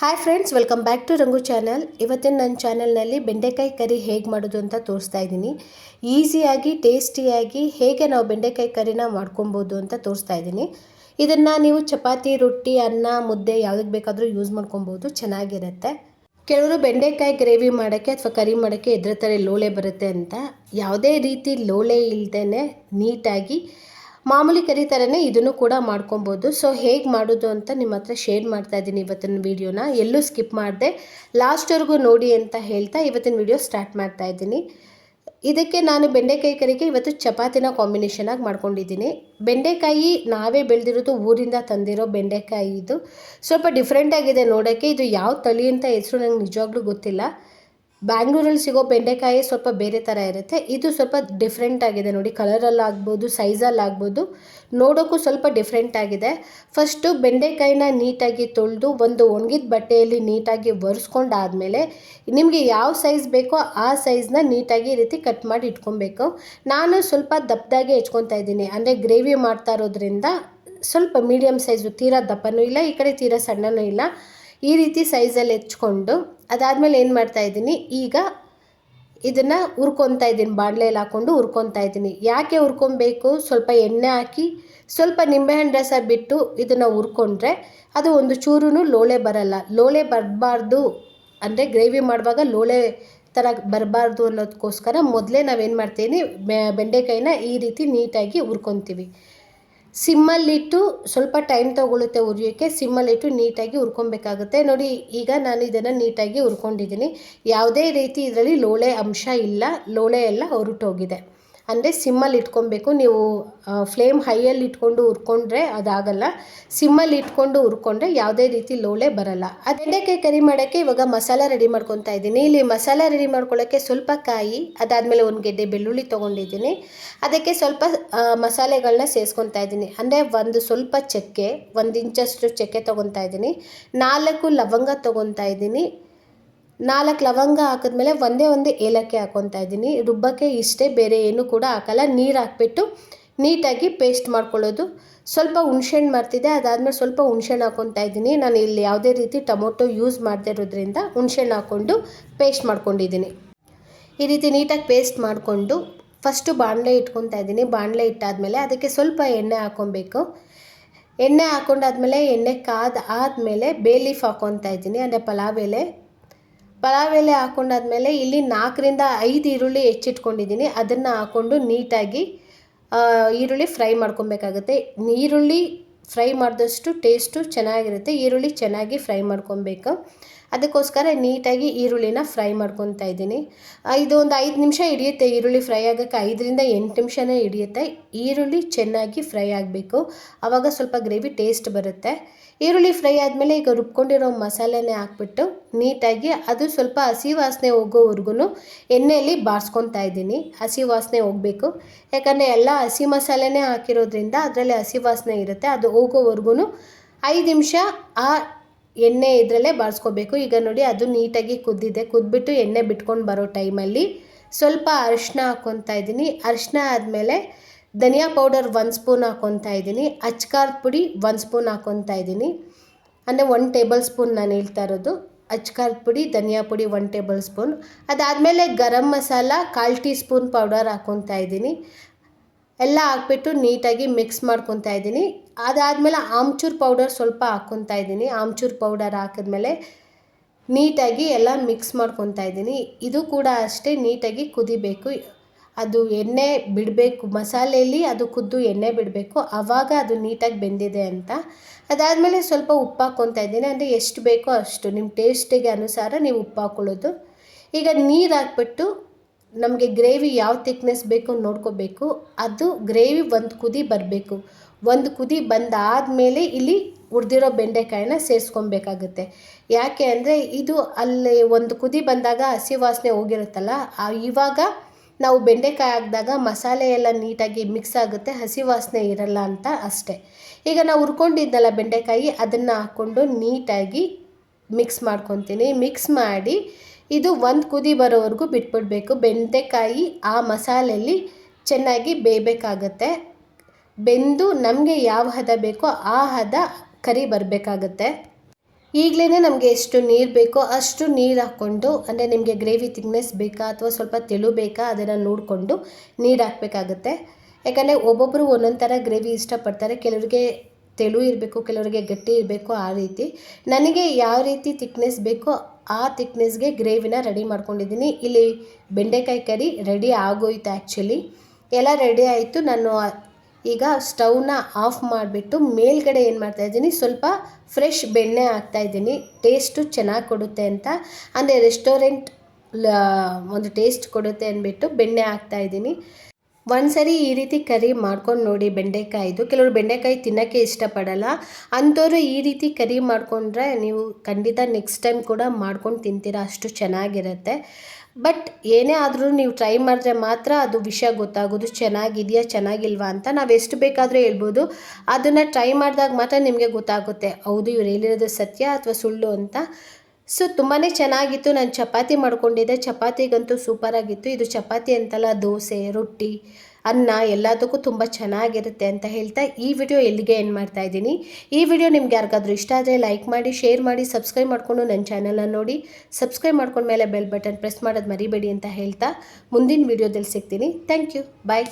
Hi friends welcome back to Rangu channel ಇವತ್ತಿನ ನನ್ನ ಚಾನಲ್ನಲ್ಲಿ ಬೆಂಡೆಕಾಯಿ ಕರಿ ಹೇಗೆ ಮಾಡೋದು ಅಂತ ತೋರಿಸ್ತಾ ಇದ್ದೀನಿ. ಈಸಿಯಾಗಿ ಟೇಸ್ಟಿಯಾಗಿ ಹೇಗೆ ನಾವು ಬೆಂಡೆಕಾಯಿ ಕರಿನ ಮಾಡ್ಕೊಬೋದು ಅಂತ ತೋರಿಸ್ತಾ ಇದ್ದೀನಿ. ಇದನ್ನು ನೀವು ಚಪಾತಿ, ರೊಟ್ಟಿ, ಅನ್ನ, ಮುದ್ದೆ ಯಾವುದಕ್ಕೆ ಬೇಕಾದರೂ ಯೂಸ್ ಮಾಡ್ಕೊಬೋದು, ಚೆನ್ನಾಗಿರುತ್ತೆ. ಕೆಲವರು ಬೆಂಡೆಕಾಯಿ ಗ್ರೇವಿ ಮಾಡೋಕ್ಕೆ ಅಥವಾ ಕರಿ ಮಾಡೋಕ್ಕೆ ಎದುರುತ್ತಾರೆ ಲೋಳೆ ಬರುತ್ತೆ ಅಂತ. ಯಾವುದೇ ರೀತಿ ಲೋಳೆ ಇಲ್ಲದೇ ನೀಟಾಗಿ ಮಾಮೂಲಿ ಕರಿ ಥರನೇ ಇದನ್ನು ಕೂಡ ಮಾಡ್ಕೊಬೋದು. ಸೊ ಹೇಗೆ ಮಾಡೋದು ಅಂತ ನಿಮ್ಮ ಹತ್ರ ಶೇರ್ ಮಾಡ್ತಾ ಇದ್ದೀನಿ ಇವತ್ತಿನ ವೀಡಿಯೋನ ಎಲ್ಲೂ ಸ್ಕಿಪ್ ಮಾಡಿದೆ. ಲಾಸ್ಟ್ವರೆಗೂ ನೋಡಿ ಅಂತ ಹೇಳ್ತಾ ಇವತ್ತಿನ ವಿಡಿಯೋ ಸ್ಟಾರ್ಟ್ ಮಾಡ್ತಾ ಇದ್ದೀನಿ. ಇದಕ್ಕೆ ನಾನು ಬೆಂಡೆಕಾಯಿ ಕರಿಗೆ ಇವತ್ತು ಚಪಾತಿನ ಕಾಂಬಿನೇಷನ್ ಆಗಿ ಮಾಡ್ಕೊಂಡಿದ್ದೀನಿ. ಬೆಂಡೆಕಾಯಿ ನಾವೇ ಬೆಳೆದಿರೋದು ಊರಿಂದ ತಂದಿರೋ ಬೆಂಡೆಕಾಯಿ ಇದು. ಸ್ವಲ್ಪ ಡಿಫ್ರೆಂಟಾಗಿದೆ ನೋಡೋಕ್ಕೆ. ಇದು ಯಾವ ತಳಿ ಅಂತ ಹೆಸರು ನಂಗೆ ನಿಜವಾಗ್ಲೂ ಗೊತ್ತಿಲ್ಲ. ಬ್ಯಾಂಗ್ಳೂರಲ್ಲಿ ಸಿಗೋ ಬೆಂಡೆಕಾಯಿ ಸ್ವಲ್ಪ ಬೇರೆ ಥರ ಇರುತ್ತೆ. ಇದು ಸ್ವಲ್ಪ ಡಿಫ್ರೆಂಟ್ ಆಗಿದೆ ನೋಡಿ. ಕಲರಲ್ಲಿ ಆಗ್ಬೋದು ಸೈಜಲ್ಲಿ ಆಗ್ಬೋದು ನೋಡೋಕ್ಕೂ ಸ್ವಲ್ಪ ಡಿಫ್ರೆಂಟ್ ಆಗಿದೆ. ಫಸ್ಟು ಬೆಂಡೆಕಾಯಿನ ನೀಟಾಗಿ ತೊಳೆದು ಒಂದು ಒಣಗಿದ ಬಟ್ಟೆಯಲ್ಲಿ ನೀಟಾಗಿ ಒರೆಸ್ಕೊಂಡಾದಮೇಲೆ ನಿಮಗೆ ಯಾವ ಸೈಜ್ ಬೇಕೋ ಆ ಸೈಜ್ನ ನೀಟಾಗಿ ಈ ರೀತಿ ಕಟ್ ಮಾಡಿ ಇಟ್ಕೊಬೇಕು. ನಾನು ಸ್ವಲ್ಪ ದಪ್ಪದಾಗೆ ಹೆಚ್ಕೊತಾ ಇದ್ದೀನಿ. ಅಂದರೆ ಗ್ರೇವಿ ಮಾಡ್ತಾ ಇರೋದ್ರಿಂದ ಸ್ವಲ್ಪ ಮೀಡಿಯಮ್ ಸೈಜು ತೀರಾ ದಪ್ಪನೂ ಇಲ್ಲ, ಈ ಕಡೆ ತೀರಾ ಸಣ್ಣನೂ ಇಲ್ಲ. ಈ ರೀತಿ ಸೈಜಲ್ಲಿ ಹೆಚ್ಕೊಂಡು ಅದಾದಮೇಲೆ ಏನು ಮಾಡ್ತಾ ಇದ್ದೀನಿ, ಈಗ ಇದನ್ನು ಹುರ್ಕೊತಾ ಇದ್ದೀನಿ ಬಾಣಲೆಯಲ್ಲಿ ಹಾಕ್ಕೊಂಡು ಹುರ್ಕೊತಾ ಇದ್ದೀನಿ. ಯಾಕೆ ಹುರ್ಕೊಬೇಕು? ಸ್ವಲ್ಪ ಎಣ್ಣೆ ಹಾಕಿ, ಸ್ವಲ್ಪ ನಿಂಬೆಹಣ್ಣು ರಸ ಬಿಟ್ಟು ಇದನ್ನು ಹುರ್ಕೊಂಡ್ರೆ ಅದು ಒಂದು ಚೂರು ಲೋಳೆ ಬರಲ್ಲ. ಲೋಳೆ ಬರಬಾರ್ದು ಅಂದರೆ ಗ್ರೇವಿ ಮಾಡುವಾಗ ಲೋಳೆ ಥರ ಬರಬಾರ್ದು ಅನ್ನೋದಕ್ಕೋಸ್ಕರ ಮೊದಲೇ ನಾವೇನು ಮಾಡ್ತೀನಿ ಬೆಂಡೆಕಾಯಿನ ಈ ರೀತಿ ನೀಟಾಗಿ ಹುರ್ಕೊತೀವಿ. ಸಿಮ್ಮಲ್ಲಿಟ್ಟು ಸ್ವಲ್ಪ ಟೈಮ್ ತೊಗೊಳುತ್ತೆ ಉರಿಯೋಕ್ಕೆ, ಸಿಮ್ಮಲ್ಲಿಟ್ಟು ನೀಟಾಗಿ ಹುರ್ಕೊಬೇಕಾಗುತ್ತೆ. ನೋಡಿ, ಈಗ ನಾನು ಇದನ್ನು ನೀಟಾಗಿ ಹುರ್ಕೊಂಡಿದ್ದೀನಿ. ಯಾವುದೇ ರೀತಿ ಇದರಲ್ಲಿ ಲೋಳೆ ಅಂಶ ಇಲ್ಲ, ಲೋಳೆ ಎಲ್ಲ ಹೊರಟೋಗಿದೆ. ಅಂದರೆ ಸಿಮ್ಮಲ್ಲಿ ಇಟ್ಕೊಬೇಕು. ನೀವು ಫ್ಲೇಮ್ ಹೈಯಲ್ಲಿ ಇಟ್ಕೊಂಡು ಹುರ್ಕೊಂಡ್ರೆ ಅದಾಗಲ್ಲ. ಸಿಮ್ಮಲ್ಲಿ ಇಟ್ಕೊಂಡು ಹುರ್ಕೊಂಡ್ರೆ ಯಾವುದೇ ರೀತಿ ಲೋಳೆ ಬರಲ್ಲ. ಅದೆಂಡೆಕಾಯಿ ಕರಿ ಮಾಡೋಕ್ಕೆ ಇವಾಗ ಮಸಾಲ ರೆಡಿ ಮಾಡ್ಕೊತಾ ಇದ್ದೀನಿ. ಇಲ್ಲಿ ಮಸಾಲ ರೆಡಿ ಮಾಡ್ಕೊಳ್ಳೋಕ್ಕೆ ಸ್ವಲ್ಪ ಕಾಯಿ, ಅದಾದಮೇಲೆ ಒಂದು ಗೆಡ್ಡೆ ಬೆಳ್ಳುಳ್ಳಿ ತೊಗೊಂಡಿದ್ದೀನಿ. ಅದಕ್ಕೆ ಸ್ವಲ್ಪ ಮಸಾಲೆಗಳನ್ನ ಸೇರಿಸ್ಕೊತಾ ಇದ್ದೀನಿ. ಅಂದರೆ ಒಂದು ಸ್ವಲ್ಪ ಚಕ್ಕೆ, ಒಂದು ಇಂಚಷ್ಟು ಚಕ್ಕೆ ತೊಗೊತಾ ಇದ್ದೀನಿ. ನಾಲ್ಕು ಲವಂಗ ತೊಗೊತಾ ಇದ್ದೀನಿ. ನಾಲ್ಕು ಲವಂಗ ಹಾಕಿದ್ಮೇಲೆ ಒಂದೇ ಒಂದೇ ಏಲಕ್ಕಿ ಹಾಕ್ಕೊತಾ ಇದ್ದೀನಿ. ರುಬ್ಬಕ್ಕೆ ಇಷ್ಟೇ, ಬೇರೆ ಏನು ಕೂಡ ಹಾಕಲ್ಲ. ನೀರು ಹಾಕ್ಬಿಟ್ಟು ನೀಟಾಗಿ ಪೇಸ್ಟ್ ಮಾಡ್ಕೊಳ್ಳೋದು. ಸ್ವಲ್ಪ ಹುಣ್ಸೆಹಣ್ಣು ಮಾಡ್ತಿದ್ದೆ ಅದಾದಮೇಲೆ ಸ್ವಲ್ಪ ಹುಣ್ಸೆಹಣ್ಣು ಹಾಕ್ಕೊತಾ ಇದ್ದೀನಿ. ನಾನು ಇಲ್ಲಿ ಯಾವುದೇ ರೀತಿ ಟೊಮೊಟೊ ಯೂಸ್ ಮಾಡದೇ ಇರೋದ್ರಿಂದ ಹುಣ್ಸೆಹಣ್ಣು ಹಾಕ್ಕೊಂಡು ಪೇಸ್ಟ್ ಮಾಡ್ಕೊಂಡಿದ್ದೀನಿ. ಈ ರೀತಿ ನೀಟಾಗಿ ಪೇಸ್ಟ್ ಮಾಡಿಕೊಂಡು ಫಸ್ಟು ಬಾಣಲೆ ಇಟ್ಕೊತಾ ಇದ್ದೀನಿ. ಬಾಣಲೆ ಇಟ್ಟಾದಮೇಲೆ ಅದಕ್ಕೆ ಸ್ವಲ್ಪ ಎಣ್ಣೆ ಹಾಕ್ಕೊಬೇಕು ಎಣ್ಣೆ ಹಾಕೊಂಡಾದ್ಮೇಲೆ ಎಣ್ಣೆ ಕಾದ ಆದಮೇಲೆ ಬೇ ಲೀಫ್ ಹಾಕ್ಕೊತಾ ಇದ್ದೀನಿ, ಅಂದರೆ ಪಲಾವ್ ಎಲೆ. ಪಲಾವ್ ಎಲೆ ಹಾಕೊಂಡಾದ್ಮೇಲೆ ಇಲ್ಲಿ ನಾಲ್ಕರಿಂದ ಐದು ಈರುಳ್ಳಿ ಹೆಚ್ಚಿಟ್ಕೊಂಡಿದ್ದೀನಿ. ಅದನ್ನು ಹಾಕ್ಕೊಂಡು ನೀಟಾಗಿ ಈರುಳ್ಳಿ ಫ್ರೈ ಮಾಡ್ಕೊಬೇಕಾಗುತ್ತೆ. ಈರುಳ್ಳಿ ಫ್ರೈ ಮಾಡಿದಷ್ಟು ಟೇಸ್ಟು ಚೆನ್ನಾಗಿರುತ್ತೆ, ಈರುಳ್ಳಿ ಚೆನ್ನಾಗಿ ಫ್ರೈ ಮಾಡ್ಕೊಬೇಕು. ಅದಕ್ಕೋಸ್ಕರ ನೀಟಾಗಿ ಈರುಳ್ಳಿನ ಫ್ರೈ ಮಾಡ್ಕೊತಾ ಇದ್ದೀನಿ. ಇದು ಒಂದು ಐದು ನಿಮಿಷ ಹಿಡಿಯುತ್ತೆ, ಈರುಳ್ಳಿ ಫ್ರೈ ಆಗೋಕ್ಕೆ ಐದರಿಂದ ಎಂಟು ನಿಮಿಷನೇ ಹಿಡಿಯುತ್ತೆ. ಈರುಳ್ಳಿ ಚೆನ್ನಾಗಿ ಫ್ರೈ ಆಗಬೇಕು. ಆವಾಗ ಸ್ವಲ್ಪ ಗ್ರೇವಿ ಟೇಸ್ಟ್ ಬರುತ್ತೆ. ಈರುಳ್ಳಿ ಫ್ರೈ ಆದಮೇಲೆ ಈಗ ರುಬ್ಕೊಂಡಿರೋ ಮಸಾಲೆನೇ ಹಾಕ್ಬಿಟ್ಟು ನೀಟಾಗಿ ಅದು ಸ್ವಲ್ಪ ಹಸಿ ವಾಸನೆ ಹೋಗೋವರೆಗೂ ಎಣ್ಣೆಯಲ್ಲಿ ಬಾರಿಸ್ಕೊತಾ ಇದ್ದೀನಿ. ಹಸಿ ವಾಸನೆ ಹೋಗಬೇಕು. ಯಾಕಂದರೆ ಎಲ್ಲ ಹಸಿ ಮಸಾಲೆನೇ ಹಾಕಿರೋದ್ರಿಂದ ಅದರಲ್ಲಿ ಹಸಿ ವಾಸನೆ ಇರುತ್ತೆ, ಅದು ಹೋಗೋವರೆಗೂ ಐದು ನಿಮಿಷ ಆ ಎಣ್ಣೆ ಇದರಲ್ಲೇ ಬಾರಿಸ್ಕೋಬೇಕು ಈಗ ನೋಡಿ ಅದು ನೀಟಾಗಿ ಕುದ್ದಿದೆ. ಕುದ್ಬಿಟ್ಟು ಎಣ್ಣೆ ಬಿಟ್ಕೊಂಡು ಬರೋ ಟೈಮಲ್ಲಿ ಸ್ವಲ್ಪ ಅರಿಶಿನ ಹಾಕ್ಕೊತಾ ಇದ್ದೀನಿ. ಅರಿಶಿನ ಆದಮೇಲೆ ಧನಿಯಾ ಪೌಡರ್ ಒಂದು ಸ್ಪೂನ್ ಹಾಕ್ಕೊತಾ ಇದ್ದೀನಿ. ಅಚ್ಕಾರದ ಪುಡಿ ಒಂದು ಸ್ಪೂನ್ ಹಾಕ್ಕೊತಾ ಇದ್ದೀನಿ. ಅಂದರೆ ಒನ್ ಟೇಬಲ್ ಸ್ಪೂನ್ ನಾನು ಹೇಳ್ತಾ ಇರೋದು. ಅಚ್ಕಾರದ ಪುಡಿ, ಧನಿಯಾ ಪುಡಿ ಒನ್ ಟೇಬಲ್ ಸ್ಪೂನ್. ಅದಾದಮೇಲೆ ಗರಂ ಮಸಾಲ ಕಾಲು ಟೀ ಸ್ಪೂನ್ ಪೌಡರ್ ಹಾಕ್ಕೊತಾ ಇದ್ದೀನಿ. ಎಲ್ಲ ಹಾಕ್ಬಿಟ್ಟು ನೀಟಾಗಿ ಮಿಕ್ಸ್ ಮಾಡ್ಕೊತಾ ಇದ್ದೀನಿ. ಅದಾದಮೇಲೆ ಆಮ್ಚೂರ್ ಪೌಡರ್ ಸ್ವಲ್ಪ ಹಾಕ್ಕೊತಾ ಇದ್ದೀನಿ. ಆಮ್ಚೂರ್ ಪೌಡರ್ ಹಾಕಿದ್ಮೇಲೆ ನೀಟಾಗಿ ಎಲ್ಲ ಮಿಕ್ಸ್ ಮಾಡ್ಕೊತಾ ಇದ್ದೀನಿ. ಇದು ಕೂಡ ಅಷ್ಟೇ ನೀಟಾಗಿ ಕುದಿಬೇಕು. ಅದು ಎಣ್ಣೆ ಬಿಡಬೇಕು. ಮಸಾಲೆಯಲ್ಲಿ ಅದು ಕುದ್ದು ಎಣ್ಣೆ ಬಿಡಬೇಕು. ಆವಾಗ ಅದು ನೀಟಾಗಿ ಬೆಂದಿದೆ ಅಂತ. ಅದಾದಮೇಲೆ ಸ್ವಲ್ಪ ಉಪ್ಪು ಹಾಕ್ಕೊತಾ ಇದ್ದೀನಿ. ಅಂದರೆ ಎಷ್ಟು ಬೇಕೋ ಅಷ್ಟು. ನಿಮ್ಮ ಟೇಸ್ಟಿಗೆ ಅನುಸಾರ ನೀವು ಉಪ್ಪು ಹಾಕ್ಕೊಳ್ಳೋದು ಈಗ ನೀರು ಹಾಕ್ಬಿಟ್ಟು ನಮಗೆ ಗ್ರೇವಿ ಯಾವ ತಿಕ್ನೆಸ್ ಬೇಕು ನೋಡ್ಕೋಬೇಕು. ಅದು ಗ್ರೇವಿ ಒಂದು ಕುದಿ ಬರಬೇಕು. ಒಂದು ಕುದಿ ಬಂದಾದಮೇಲೆ ಇಲ್ಲಿ ಹುರಿದಿರೋ ಬೆಂಡೆಕಾಯಿನ ಸೇರಿಸ್ಕೊಬೇಕಾಗುತ್ತೆ. ಯಾಕೆ ಅಂದರೆ ಇದು ಅಲ್ಲಿ ಒಂದು ಕುದಿ ಬಂದಾಗ ಹಸಿ ವಾಸನೆ ಹೋಗಿರುತ್ತಲ್ಲ ಇವಾಗ ನಾವು ಬೆಂಡೆಕಾಯಿ ಹಾಕಿದಾಗ ಮಸಾಲೆ ಎಲ್ಲ ನೀಟಾಗಿ ಮಿಕ್ಸ್ ಆಗುತ್ತೆ, ಹಸಿ ವಾಸನೆ ಇರಲ್ಲ ಅಂತ ಅಷ್ಟೇ. ಈಗ ನಾವು ಹುರ್ಕೊಂಡಿದ್ದಲ್ಲ ಬೆಂಡೆಕಾಯಿ, ಅದನ್ನು ಹಾಕ್ಕೊಂಡು ನೀಟಾಗಿ ಮಿಕ್ಸ್ ಮಾಡ್ಕೊತೀನಿ. ಮಿಕ್ಸ್ ಮಾಡಿ ಇದು ಒಂದು ಕುದಿ ಬರೋವರೆಗೂ ಬಿಟ್ಬಿಡಬೇಕು. ಬೆಂಡೆಕಾಯಿ ಆ ಮಸಾಲೆಯಲ್ಲಿ ಚೆನ್ನಾಗಿ ಬೇಯಬೇಕಾಗತ್ತೆ. ಬೆಂದು ನಮಗೆ ಯಾವ ಹದ ಬೇಕೋ ಆ ಹದ ಕರಿ ಬರಬೇಕಾಗತ್ತೆ. ಈಗಲೇ ನಮಗೆ ಎಷ್ಟು ನೀರು ಬೇಕೋ ಅಷ್ಟು ನೀರು ಹಾಕ್ಕೊಂಡು, ಅಂದರೆ ನಿಮಗೆ ಗ್ರೇವಿ ತಿಕ್ನೆಸ್ ಬೇಕಾ ಅಥವಾ ಸ್ವಲ್ಪ ತೆಳು ಬೇಕಾ ಅದನ್ನು ನೋಡಿಕೊಂಡು ನೀರು ಹಾಕಬೇಕಾಗತ್ತೆ. ಯಾಕಂದರೆ ಒಬ್ಬೊಬ್ಬರು ಒಂದೊಂದು ಥರ ಗ್ರೇವಿ ಇಷ್ಟಪಡ್ತಾರೆ. ಕೆಲವರಿಗೆ ತೆಳು ಇರಬೇಕು, ಕೆಲವರಿಗೆ ಗಟ್ಟಿ ಇರಬೇಕು ಆ ರೀತಿ. ನನಗೆ ಯಾವ ರೀತಿ ತಿಕ್ನೆಸ್ ಬೇಕೋ ಆ ತಿಕ್ನೆಸ್ಗೆ ಗ್ರೇವಿನ ರೆಡಿ ಮಾಡ್ಕೊಂಡಿದ್ದೀನಿ. ಇಲ್ಲಿ ಬೆಂಡೆಕಾಯಿ ಕರಿ ರೆಡಿ ಆಗೋಯ್ತು ಆ್ಯಕ್ಚುಲಿ ಎಲ್ಲ ರೆಡಿ ಆಯಿತು. ನಾನು ಈಗ ಸ್ಟವ್ನ ಆಫ್ ಮಾಡಿಬಿಟ್ಟು ಮೇಲ್ಗಡೆ ಏನು ಮಾಡ್ತಾಯಿದ್ದೀನಿ ಸ್ವಲ್ಪ ಫ್ರೆಶ್ ಬೆಣ್ಣೆ ಹಾಕ್ತಾಯಿದ್ದೀನಿ ಟೇಸ್ಟು ಚೆನ್ನಾಗಿ ಕೊಡುತ್ತೆ ಅಂತ. ಅಂದರೆ ರೆಸ್ಟೋರೆಂಟ್ ಒಂದು ಟೇಸ್ಟ್ ಕೊಡುತ್ತೆ ಅಂದ್ಬಿಟ್ಟು ಬೆಣ್ಣೆ ಹಾಕ್ತಾಯಿದ್ದೀನಿ ಒಂದ್ಸರಿ ಈ ರೀತಿ ಕರಿ ಮಾಡ್ಕೊಂಡು ನೋಡಿ ಬೆಂಡೆಕಾಯಿದು. ಕೆಲವರು ಬೆಂಡೆಕಾಯಿ ತಿನ್ನೋಕ್ಕೆ ಇಷ್ಟಪಡಲ್ಲ. ಅಂಥವ್ರು ಈ ರೀತಿ ಕರಿ ಮಾಡಿಕೊಂಡ್ರೆ ನೀವು ಖಂಡಿತ ನೆಕ್ಸ್ಟ್ ಟೈಮ್ ಕೂಡ ಮಾಡ್ಕೊಂಡು ತಿಂತೀರಾ, ಅಷ್ಟು ಚೆನ್ನಾಗಿರುತ್ತೆ. ಬಟ್ ಏನೇ ಆದರೂ ನೀವು ಟ್ರೈ ಮಾಡಿದ್ರೆ ಮಾತ್ರ ಅದು ವಿಷಯ ಗೊತ್ತಾಗೋದು, ಚೆನ್ನಾಗಿದೆಯಾ, ಚೆನ್ನಾಗಿಲ್ವಾ ಅಂತ ನಾವು ಎಷ್ಟು ಬೇಕಾದರೂ ಹೇಳ್ಬೋದು. ಅದನ್ನು ಟ್ರೈ ಮಾಡಿದಾಗ ಮಾತ್ರ ನಿಮಗೆ ಗೊತ್ತಾಗುತ್ತೆ, ಹೌದು ಇವ್ರು ಹೇಳಿರೋದು ಸತ್ಯ ಅಥವಾ ಸುಳ್ಳು ಅಂತ. ಸೊ ತುಂಬಾ ಚೆನ್ನಾಗಿತ್ತು. ನಾನು ಚಪಾತಿ ಮಾಡ್ಕೊಂಡಿದ್ದೆ. ಚಪಾತಿಗಂತೂ ಸೂಪರಾಗಿತ್ತು. ಇದು ಚಪಾತಿ ಅಂತಲ್ಲ, ದೋಸೆ, ರೊಟ್ಟಿ, ಅನ್ನ ಎಲ್ಲದಕ್ಕೂ ತುಂಬ ಚೆನ್ನಾಗಿರುತ್ತೆ ಅಂತ ಹೇಳ್ತಾ ಈ ವಿಡಿಯೋ ಎಲ್ಲಿಗೆ ಏನು ಮಾಡ್ತಾ ಇದ್ದೀನಿ. ಈ ವಿಡಿಯೋ ನಿಮ್ಗೆ ಯಾರಿಗಾದ್ರೂ ಇಷ್ಟ ಆದರೆ ಲೈಕ್ ಮಾಡಿ ಶೇರ್ ಮಾಡಿ ಸಬ್ಸ್ಕ್ರೈಬ್ ಮಾಡಿಕೊಂಡು ನನ್ನ ಚಾನಲನ್ನು ನೋಡಿ. ಸಬ್ಸ್ಕ್ರೈಬ್ ಮಾಡ್ಕೊಂಡ್ಮೇಲೆ ಬೆಲ್ ಬಟನ್ ಪ್ರೆಸ್ ಮಾಡೋದು ಮರಿಬೇಡಿ ಅಂತ ಹೇಳ್ತಾ ಮುಂದಿನ ವಿಡಿಯೋದಲ್ಲಿ ಸಿಗ್ತೀನಿ. Thank you bye